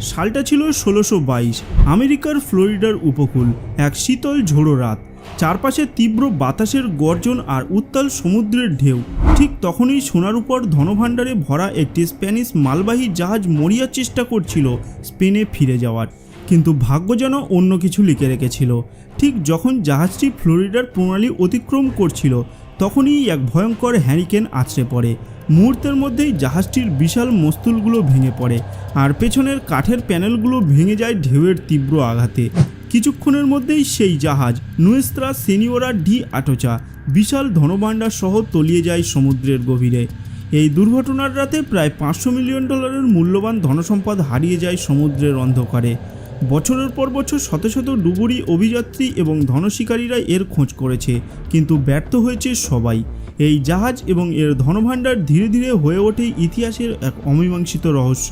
সালটা ছিল ষোলোশো বাইশ। আমেরিকার ফ্লোরিডার উপকূল, এক শীতল ঝোড়ো রাত। চারপাশে তীব্র বাতাসের গর্জন আর উত্তাল সমুদ্রের ঢেউ। ঠিক তখনই সোনার উপর ধনভাণ্ডারে ভরা একটি স্প্যানিশ মালবাহী জাহাজ মরিয়ার চেষ্টা করছিল স্পেনে ফিরে যাওয়ার। কিন্তু ভাগ্য যেন অন্য কিছু লিখে রেখেছিল। ঠিক যখন জাহাজটি ফ্লোরিডার প্রণালী অতিক্রম করছিল, তখনই এক ভয়ঙ্কর হ্যারিকেন আছড়ে পড়ে। মুহূর্তের মধ্যেই জাহাজটির বিশাল মস্তুলগুলো ভেঙে পড়ে আর পেছনের কাঠের প্যানেলগুলো ভেঙে যায় ঢেউয়ের তীব্র আঘাতে। কিছুক্ষণের মধ্যেই সেই জাহাজ নুয়েস্ত্রা সেনিওরা ডি আটোচা, বিশাল ধনভাণ্ডার সহ তলিয়ে যায় সমুদ্রের গভীরে। এই দুর্ঘটনার রাতে প্রায় পাঁচশো মিলিয়ন ডলারের মূল্যবান ধনসম্পদ হারিয়ে যায় সমুদ্রের অন্ধকারে। বছরের পর বছর শত শত ডুবুরি অভিযাত্রী এবং ধনশিকারীরা এর খোঁজ করেছে, কিন্তু ব্যর্থ হয়েছে সবাই। এই জাহাজ এবং এর ধনভাণ্ডার ধীরে ধীরে হয়ে ওঠে ইতিহাসের এক অমীমাংসিত রহস্য,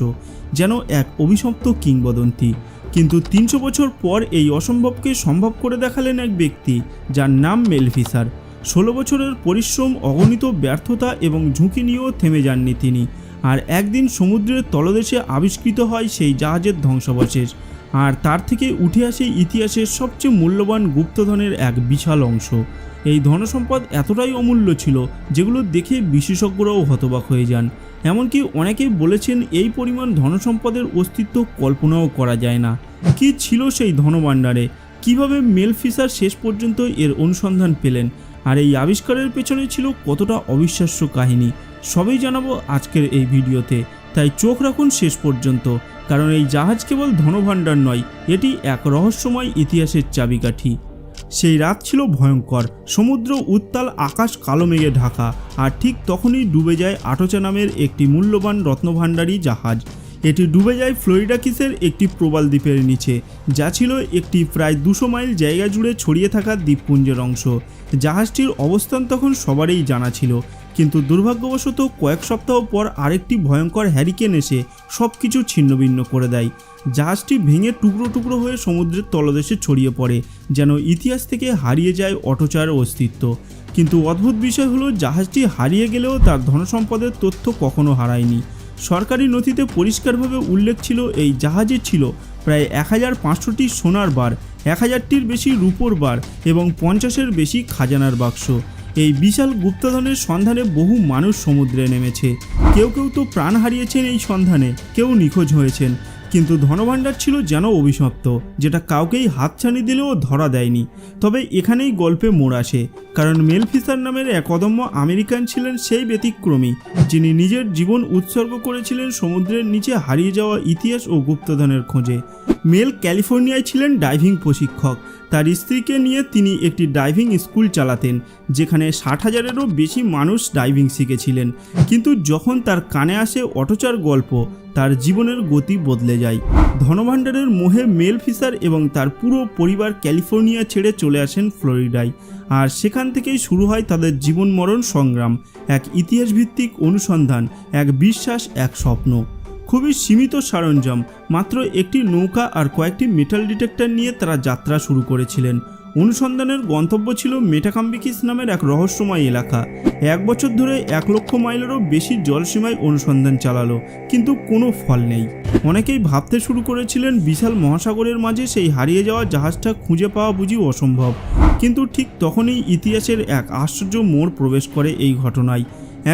যেন এক অভিশপ্ত কিংবদন্তি। কিন্তু তিনশো বছর পর এই অসম্ভবকে সম্ভব করে দেখালেন এক ব্যক্তি, যার নাম মেলফিসার ষোলো বছরের পরিশ্রম, অগণিত ব্যর্থতা এবং ঝুঁকি নিয়েও থেমে যাননি তিনি। আর একদিন সমুদ্রের তলদেশে আবিষ্কৃত হয় সেই জাহাজের ধ্বংসাবশেষ। আর তার থেকে উঠে আসে ইতিহাসের সবচেয়ে মূল্যবান গুপ্তধনের এক বিশাল অংশ। এই ধনসম্পদ এতটাই অমূল্য ছিল যেগুলো দেখে বিশেষজ্ঞরাও হতবাক হয়ে যান। এমনকি অনেকেই বলেছেন এই পরিমাণ ধনসম্পদের অস্তিত্ব কল্পনাও করা যায় না। কি ছিল সেই ধনভাণ্ডারে? কীভাবে মেল ফিসার শেষ পর্যন্ত এর অনুসন্ধান পেলেন? আর এই আবিষ্কারের পেছনে ছিল কতটা অবিশ্বাস্য কাহিনী? সবই জানাব আজকের এই ভিডিওতে। তাই চোখ রাখুন শেষ পর্যন্ত। কারণ এই জাহাজ কেবল ধনভাণ্ডার নয়, এটি এক রহস্যময় ইতিহাসের চাবিকাঠি। সেই রাত ছিল ভয়ঙ্কর, সমুদ্র উত্তাল, আকাশ কালো মেঘে ঢাকা, আর ঠিক তখনই ডুবে যায় আটোচা নামের একটি মূল্যবান রত্নভাণ্ডারী জাহাজ। এটি ডুবে যায় ফ্লোরিডা কিসের একটি প্রবাল দ্বীপের নিচে, যা ছিল একটি প্রায় দুশো মাইল জায়গা জুড়ে ছড়িয়ে থাকা দ্বীপপুঞ্জের অংশ। জাহাজটির অবস্থান তখন সবারই জানা ছিল কিন্তু দুর্ভাগ্যবশত কয়েক সপ্তাহ পর আরেকটি ভয়ঙ্কর হ্যারিকেন এসে সব কিছু ছিন্নভিন্ন করে দেয় জাহাজটি ভেঙে টুকরো টুকরো হয়ে সমুদ্রের তলদেশে ছড়িয়ে পড়ে, যেন ইতিহাস থেকে হারিয়ে যায় অটোচার অস্তিত্ব। কিন্তু অদ্ভুত বিষয় হলো, জাহাজটি হারিয়ে গেলেও তার ধনসম্পদের তথ্য কখনো হারায়নি। সরকারি নথিতে পরিষ্কারভাবে উল্লেখ ছিল, এই জাহাজে ছিল প্রায় এক হাজার পাঁচশোটি সোনার বার এক হাজারটির বেশি রূপোর বার এবং পঞ্চাশের বেশি খাজানার বাক্স। এই বিশাল গুপ্তধনের সন্ধানে বহু মানুষ সমুদ্রে নেমেছে। কেউ কেউ তো প্রাণ হারিয়েছেন এই সন্ধানে, কেউ নিখোঁজ হয়েছেন। কিন্তু ধনভাণ্ডার ছিল যেন অভিশপ্ত, যেটা কাউকেই হাতছানি দিলেও ধরা দেয়নি। তবে এখানেই গল্পে মোড় আসে, কারণ মেলফিসার নামের এক অদম্য আমেরিকান ছিলেন সেই ব্যতিক্রমী, যিনি নিজের জীবন উৎসর্গ করেছিলেন সমুদ্রের নিচে হারিয়ে যাওয়া ইতিহাস ও গুপ্তধনের খোঁজে। মেল ক্যালিফোর্নিয়ায় ছিলেন ডাইভিং প্রশিক্ষক তার স্ত্রীকে নিয়ে তিনি একটি ডাইভিং স্কুল চালাতেন, যেখানে ষাট হাজারেরও বেশি মানুষ ডাইভিং শিখেছিলেন। কিন্তু যখন তার কানে আসে অটোচার গল্প, তার জীবনের গতি বদলে যায়। ধনভাণ্ডারের মোহে মেল ফিসার এবং তার পুরো পরিবার ক্যালিফোর্নিয়া ছেড়ে চলে আসেন ফ্লোরিডায়। আর সেখান থেকেই শুরু হয় তাদের জীবন মরণ সংগ্রাম, এক ইতিহাসভিত্তিক অনুসন্ধান, এক বিশ্বাস, এক স্বপ্ন। খুবই সীমিত সরঞ্জাম, মাত্র একটি নৌকা আর কয়েকটি মেটাল ডিটেক্টর নিয়ে তারা যাত্রা শুরু করেছিলেন। অনুসন্ধানের গন্তব্য ছিল মেটাকাম্বিকিস নামের এক রহস্যময় এলাকা। এক বছর ধরে এক লক্ষ মাইলেরও বেশি জলসীমায় অনুসন্ধান চালালো, কিন্তু কোনো ফল নেই। অনেকেই ভাবতে শুরু করেছিলেন বিশাল মহাসাগরের মাঝে সেই হারিয়ে যাওয়া জাহাজটা খুঁজে পাওয়া বুঝি অসম্ভব। কিন্তু ঠিক তখনই ইতিহাসের এক আশ্চর্য মোড় প্রবেশ করে এই ঘটনায়।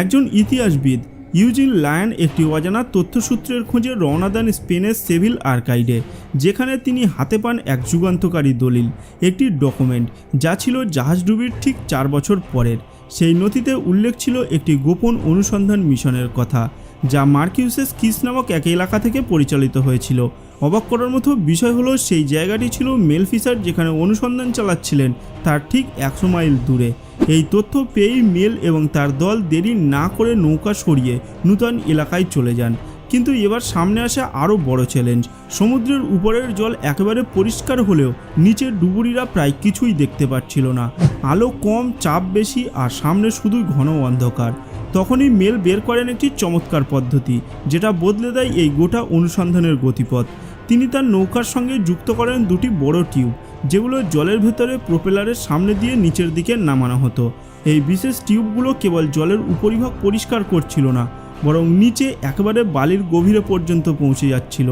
একজন ইতিহাসবিদ ইউজিন লায়ন একটি অজানা তথ্যসূত্রের খোঁজে রওনা দেন স্পেনের সেভিল আর্কাইডে, যেখানে তিনি হাতে পান এক যুগান্তকারী দলিল, একটি ডকুমেন্ট, যা ছিল জাহাজডুবির ঠিক চার বছর পরের। সেই নথিতে উল্লেখ ছিল একটি গোপন অনুসন্ধান মিশনের কথা। যা মার্কিউসেস কিস নামক এক এলাকা থেকে পরিচালিত হয়েছিল। অবাক করার মতো বিষয় হলো, সেই জায়গাটি ছিল মেলফিসার যেখানে অনুসন্ধান চালাচ্ছিলেন তার ঠিক একশো মাইল দূরে। এই তথ্য পেয়েই মেল এবং তার দল দেরি না করে নৌকা সরিয়ে নূতন এলাকায় চলে যান। কিন্তু এবার সামনে আসে আরও বড় চ্যালেঞ্জ, সমুদ্রের উপরের জল একেবারে পরিষ্কার হলেও নিচের ডুবুরিরা প্রায় কিছুই দেখতে পাচ্ছিল না। আলো কম, চাপ বেশি, আর সামনে শুধুই ঘন অন্ধকার। তখনই মেল বের করেন একটি চমৎকার পদ্ধতি, যেটা বদলে দেয় এই গোটা অনুসন্ধানের গতিপথ। তিনি তার নৌকার সঙ্গে যুক্ত করেন দুটি বড় টিউব, যেগুলো জলের ভেতরে প্রোপেলারের সামনে দিয়ে নিচের দিকে নামানো হতো। এই বিশেষ টিউবগুলো কেবল জলের উপরিভাগ পরিষ্কার করছিল না, বরং নিচে একেবারে বালির গভীরে পর্যন্ত পৌঁছে যাচ্ছিল।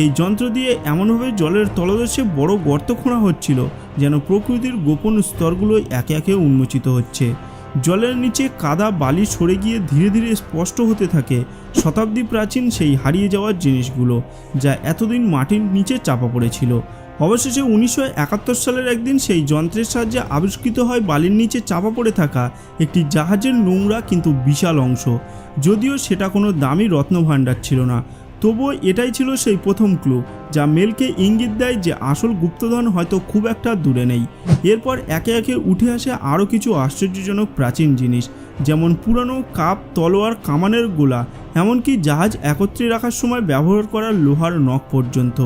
এই যন্ত্র দিয়ে এমনভাবে জলের তলদেশে বড় গর্ত খোঁড়া হচ্ছিল, যেন প্রকৃতির গোপন স্তরগুলো একে একে উন্মোচিত হচ্ছে। জলের নিচে কাদা বালি সরে গিয়ে ধীরে ধীরে স্পষ্ট হতে থাকে। শতাব্দী প্রাচীন সেই হারিয়ে যাওয়ার জিনিসগুলো, যা এতদিন মাটির নিচে চাপা পড়েছিল। অবশেষে উনিশশো একাত্তর সালের একদিন সেই যন্ত্রের সাহায্যে আবিষ্কৃত হয় বালির নিচে চাপা পড়ে থাকা একটি জাহাজের নোংরা কিন্তু বিশাল অংশ। যদিও সেটা কোনো দামি রত্নভাণ্ডার ছিল না। তবুও এটাই ছিল সেই প্রথম ক্লু যা মেলকে ইঙ্গিত দেয় যে আসল গুপ্তধন হয়তো খুব একটা দূরে নেই। এরপর একে একে উঠে আসে আরও কিছু আশ্চর্যজনক প্রাচীন জিনিস, যেমন পুরানো কাপ, তলোয়ার, কামানের গোলা, এমনকি জাহাজ একত্রে রাখার সময় ব্যবহার করা লোহার নখ পর্যন্ত।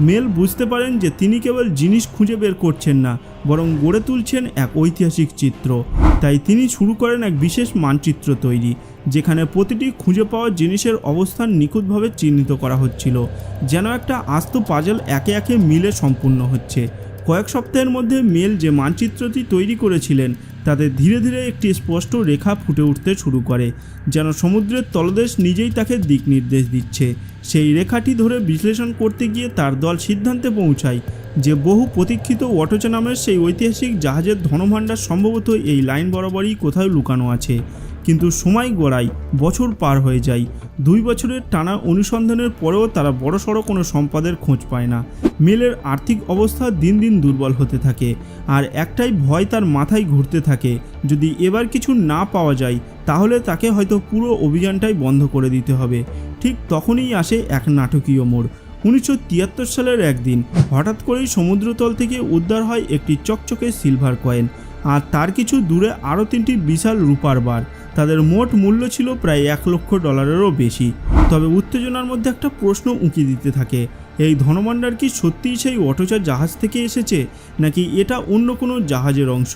মেল বুঝতে পারেন যে তিনি কেবল জিনিস খুঁজে বের করছেন না, বরং গড়ে তুলছেন এক ঐতিহাসিক চিত্র। তাই তিনি শুরু করেন এক বিশেষ মানচিত্র তৈরি, যেখানে প্রতিটি খুঁজে পাওয়া জিনিসের অবস্থান নিখুঁতভাবে চিহ্নিত করা হচ্ছিল, যেন একটা আস্ত পাজল একে একে মিলে সম্পূর্ণ হচ্ছে। কয়েক সপ্তাহের মধ্যে মেল যে মানচিত্রটি তৈরি করেছিলেন তাতে ধীরে ধীরে একটি স্পষ্ট রেখা ফুটে উঠতে শুরু করে, যেন সমুদ্রের তলদেশ নিজেই তাকে দিক নির্দেশ দিচ্ছে। সেই রেখাটি ধরে বিশ্লেষণ করতে গিয়ে তার দল সিদ্ধান্তে পৌঁছায় যে বহু প্রতীক্ষিত অটোচা নামের সেই ঐতিহাসিক জাহাজের ধনভাণ্ডার সম্ভবত এই লাইন বরাবরই কোথাও লুকানো আছে। কিন্তু সময় গড়ায় বছর পার হয়ে যায়। দুই বছরের টানা অনুসন্ধানের পরেও তারা বড়সড় কোনো সম্পদের খোঁজ পায় না। মেলের আর্থিক অবস্থা দিন দিন দুর্বল হতে থাকে আর একটাই ভয় তার মাথায় ঘুরতে থাকে, যদি এবার কিছু না পাওয়া যায়, তাহলে তাকে হয়তো পুরো অভিযানটাই বন্ধ করে দিতে হবে। ঠিক তখনই আসে এক নাটকীয় মোড়। উনিশশো তিয়াত্তর সালের একদিন হঠাৎ করেই সমুদ্রতল থেকে উদ্ধার হয় একটি চকচকে সিলভার কয়েন, আর তার কিছু দূরে আরও তিনটি বিশাল রূপার বার। তাদের মোট মূল্য ছিল প্রায় এক লক্ষ ডলারেরও বেশি। তবে উত্তেজনার মধ্যে একটা প্রশ্ন উঁকি দিতে থাকে, এই ধনভাণ্ডার কি সত্যিই সেই অটোচার জাহাজ থেকে এসেছে, নাকি এটা অন্য কোনো জাহাজের অংশ?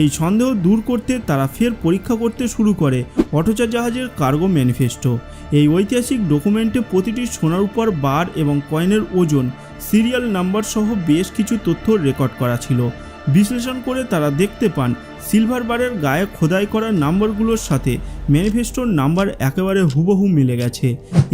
এই সন্দেহ দূর করতে তারা ফের পরীক্ষা করতে শুরু করে অটোচার জাহাজের কার্গো ম্যানিফেস্টো। এই ঐতিহাসিক ডকুমেন্টে প্রতিটি সোনার উপর বার এবং কয়েনের ওজন, সিরিয়াল নাম্বার সহ বেশ কিছু তথ্য রেকর্ড করা ছিল। বিশ্লেষণ করে তারা দেখতে পান সিলভার বারের গায়ে খোদাই করা নাম্বারগুলোর সাথে ম্যানিফেস্টোর নাম্বার একেবারে হুবহু মিলে গেছে।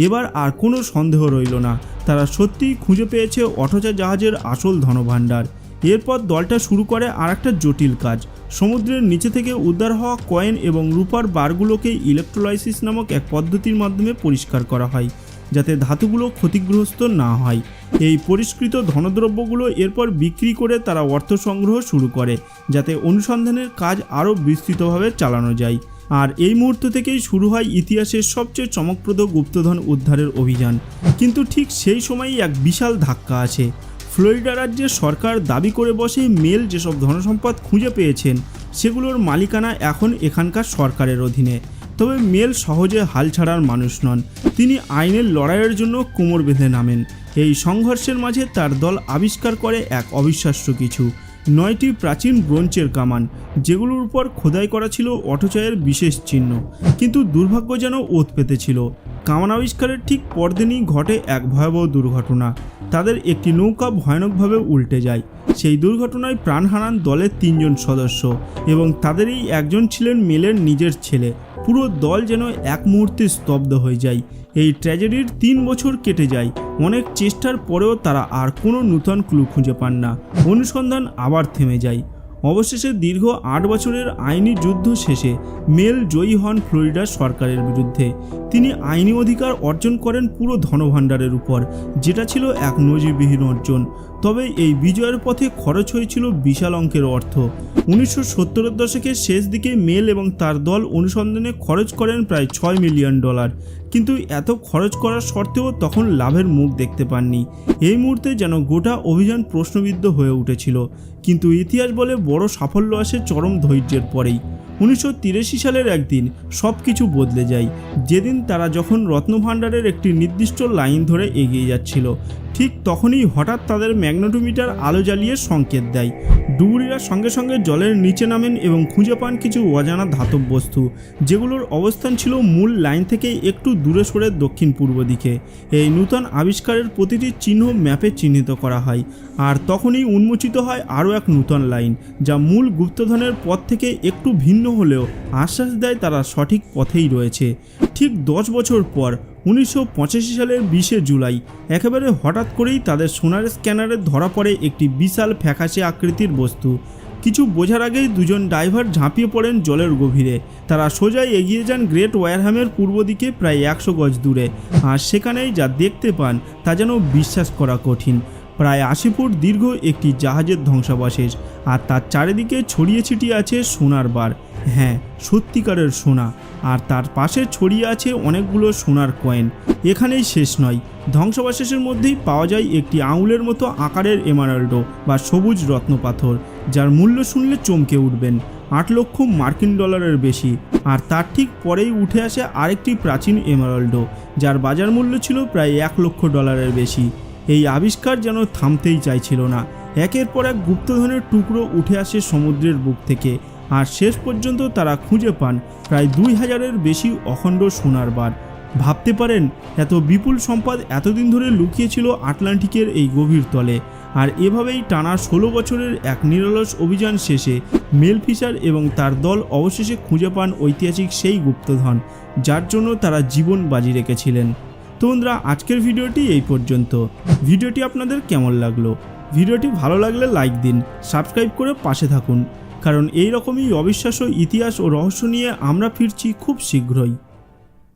এবার আর কোনো সন্দেহ রইল না। তারা সত্যিই খুঁজে পেয়েছে অটোচা জাহাজের আসল ধনভাণ্ডার। এরপর দলটা শুরু করে আর একটা জটিল কাজ। সমুদ্রের নিচে থেকে উদ্ধার হওয়া কয়েন এবং রূপার বারগুলোকে ইলেকট্রোলাইসিস নামক এক পদ্ধতির মাধ্যমে পরিষ্কার করা হয়। যাতে ধাতুগুলো ক্ষতিগ্রস্ত না হয়। এই পরিষ্কৃত ধনদ্রব্যগুলো এরপর বিক্রি করে তারা অর্থ সংগ্রহ শুরু করে, যাতে অনুসন্ধানের কাজ আরও বিস্তৃতভাবে চালানো যায়। আর এই মুহূর্ত থেকেই শুরু হয় ইতিহাসের সবচেয়ে চমকপ্রদ গুপ্তধন উদ্ধারের অভিযান। কিন্তু ঠিক সেই সময়ই এক বিশাল ধাক্কা আছে ফ্লোরিডা রাজ্যের সরকার দাবি করে বসে মেল যেসব ধনসম্পদ খুঁজে পেয়েছেন, সেগুলোর মালিকানা এখন এখানকার সরকারের অধীনে। তবে মেল সহজে হাল ছাড়ার মানুষ নন। তিনি আইনের লড়াইয়ের জন্য কোমর বেঁধে নামেন। এই সংঘর্ষের মাঝে তার দল আবিষ্কার করে এক অবিশ্বাস্য কিছু। নয়টি প্রাচীন ব্রোঞ্চের কামান, যেগুলোর উপর খোদাই করা ছিল অটোচয়ের বিশেষ চিহ্ন, কিন্তু দুর্ভাগ্য যেন ওত পেতেছিল। কামান আবিষ্কারের ঠিক পরদিনই ঘটে এক ভয়াবহ দুর্ঘটনা। তাদের একটি নৌকা ভয়ানকভাবে উল্টে যায়। সেই দুর্ঘটনায় প্রাণ হারান দলের তিনজন সদস্য এবং তাদেরই একজন ছিলেন মেলের নিজের ছেলে। পুরো দল যেন এক মুহূর্তে স্তব্ধ হয়ে যায়। এই ট্র্যাজেডির তিন বছর কেটে যায়। অনেক চেষ্টার পরেও তারা আর কোনো নূতন ক্লু খুঁজে পান না। অনুসন্ধান আবার থেমে যায়। অবশেষে দীর্ঘ আট বছরের আইনি যুদ্ধ শেষে মেল জয়ী হন ফ্লোরিডার সরকারের বিরুদ্ধে। তিনি আইনি অধিকার অর্জন করেন পুরো ধনভাণ্ডারের উপর, যেটা ছিল এক নজিরবিহীন অর্জন। তবে এই বিজয়ের পথে খরচ হয়েছিল বিশাল অঙ্কের অর্থ। উনিশশো সত্তরের দশকের শেষ দিকে মেল এবং তার দল অনুসন্ধানে খরচ করেন প্রায় ছয় মিলিয়ন ডলার। কিন্তু এত খরচ করার সত্ত্বেও তখন লাভের মুখ দেখতে পাননি। এই মুহূর্তে যেন গোটা অভিযান প্রশ্নবিদ্ধ হয়ে উঠেছিল। কিন্তু ইতিহাস বলে বড় সাফল্য আসে চরম ধৈর্যের পরেই। উনিশশো তিরাশি সালের একদিন সব কিছু বদলে যায়। যেদিন তারা যখন রত্নভাণ্ডারের একটি নির্দিষ্ট লাইন ধরে এগিয়ে যাচ্ছিল ঠিক তখনই হঠাৎ তাদের ম্যাগনেটোমিটার আলো জ্বালিয়ে সংকেত দেয়। ডুবুরিরা সঙ্গে সঙ্গে জলের নিচে নামেন এবং খুঁজে পান কিছু অজানা ধাতব বস্তু, যেগুলোর অবস্থান ছিল মূল লাইন থেকে একটু দূরে সরে দক্ষিণ পূর্ব দিকে। এই নূতন আবিষ্কারের প্রতিটি চিহ্ন ম্যাপে চিহ্নিত করা হয়, আর তখনই উন্মোচিত হয় আরও এক নূতন লাইন, যা মূল গুপ্তধনের পথ থেকে একটু ভিন্ন হলেও আশ্বাস দেয় তারা সঠিক পথেই রয়েছে। ঠিক দশ বছর পর উনিশশো পঁচাশি সালের বিশে জুলাই। একেবারে হঠাৎ করেই তাদের সোনার স্ক্যানারে ধরা পড়ে একটি বিশাল ফ্যাকাশে আকৃতির বস্তু। কিছু বোঝার আগেই দুজন ড্রাইভার ঝাঁপিয়ে পড়েন জলের গভীরে। তারা সোজাই এগিয়ে যান গ্রেট ওয়ারহামের পূর্ব দিকে প্রায় একশো গজ দূরে। আর সেখানেই যা দেখতে পান তা যেন বিশ্বাস করা কঠিন। প্রায় আশি ফুট দীর্ঘ একটি জাহাজের ধ্বংসাবশেষ, আর তার চারিদিকে ছড়িয়ে ছিটিয়ে আছে সোনার বার। হ্যাঁ সত্যিকারের সোনা। আর তার পাশে ছড়িয়ে আছে অনেকগুলো সোনার কয়েন। এখানেই শেষ নয়। ধ্বংসাবশেষের মধ্যেই পাওয়া যায় একটি আঙুলের মতো আকারের এমারাল্ডো বা সবুজ রত্নপাথর যার মূল্য শুনলে চমকে উঠবেন। আট লক্ষ মার্কিন ডলারের বেশি। আর তার ঠিক পরেই উঠে আসে আরেকটি প্রাচীন এমারাল্ডো, যার বাজার মূল্য ছিল প্রায় এক লক্ষ ডলারের বেশি। এই আবিষ্কার যেন থামতেই চাইছিল না। একের পর এক গুপ্তধনের টুকরো উঠে আসে সমুদ্রের বুক থেকে, আর শেষ পর্যন্ত তারা খুঁজে পান প্রায় দুই হাজারের বেশি অখণ্ড সোনার বার। ভাবতে পারেন, এত বিপুল সম্পদ এতদিন ধরে লুকিয়েছিল আটলান্টিকের এই গভীর তলে, আর এভাবেই টানা ষোলো বছরের এক নিরলস অভিযান শেষে মেল ফিশার এবং তার দল অবশেষে খুঁজে পান ঐতিহাসিক সেই গুপ্তধন, যার জন্য তারা জীবন বাজি রেখেছিলেন। তো বন্ধুরা, আজকের ভিডিওটি এই পর্যন্ত। ভিডিওটি আপনাদের কেমন লাগল? ভিডিওটি ভালো লাগলে লাইক দিন, সাবস্ক্রাইব করে পাশে থাকুন। কারণ এই রকমই অবিশ্বাস্য ইতিহাস ও রহস্য নিয়ে আমরা ফিরছি খুব শীঘ্রই।